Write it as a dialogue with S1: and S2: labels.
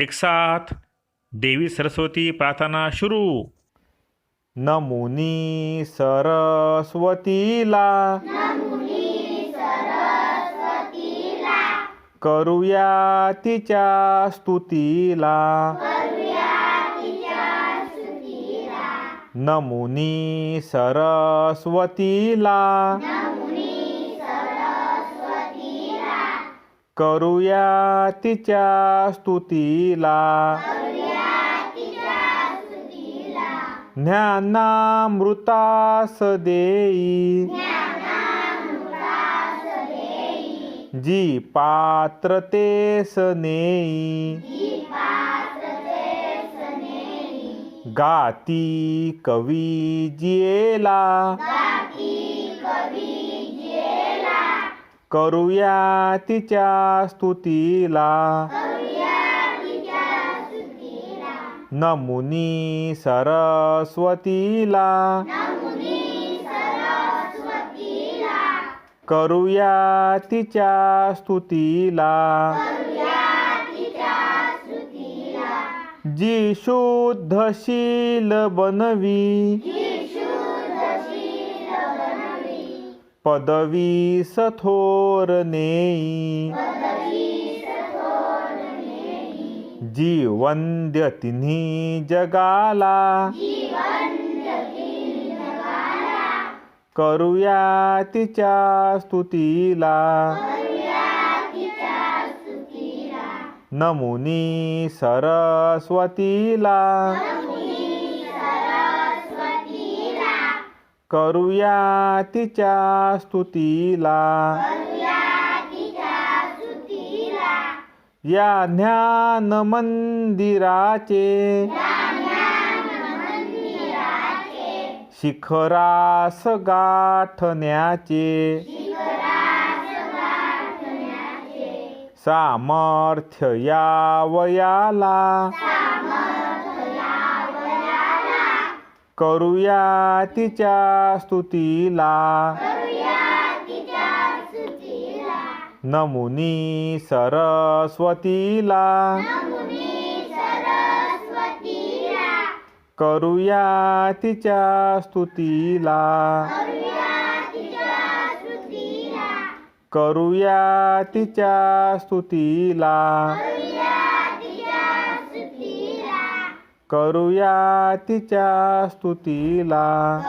S1: एक साथ देवी सरस्वती प्रार्थना शुरू.
S2: नमुनी सरस्वतीला. करूया तिच्या स्तुतीला. नमुनी सरस्वतीला. करूया तिच्या स्तुतीला. ज्ञानामृतास देई जी पात्रतेस नेई गाती कवी जिएला करूया तिच्या स्तुतीला. नमुनी सरस्वतीला. करूया तिच्या स्तुतीला. जी शुद्धशील बनवी. पदवी सथोर नेई। जीवंद्य तिन्ही जगाला। करूया तिच्या स्तुतीला। नमुनी सरस्वतीला। करूया तिच्या स्तुतीला. या ज्ञान मंदिराचे. शिखरास गाठण्याचे. सामर्थ्य या वयाला करूया तिच्या स्तुतीला. नमुनी सरस्वतीला. करूया तिच्या स्तुतीला. करूया तिच्या स्तुतीला. करूया तिच्या स्तुतीला.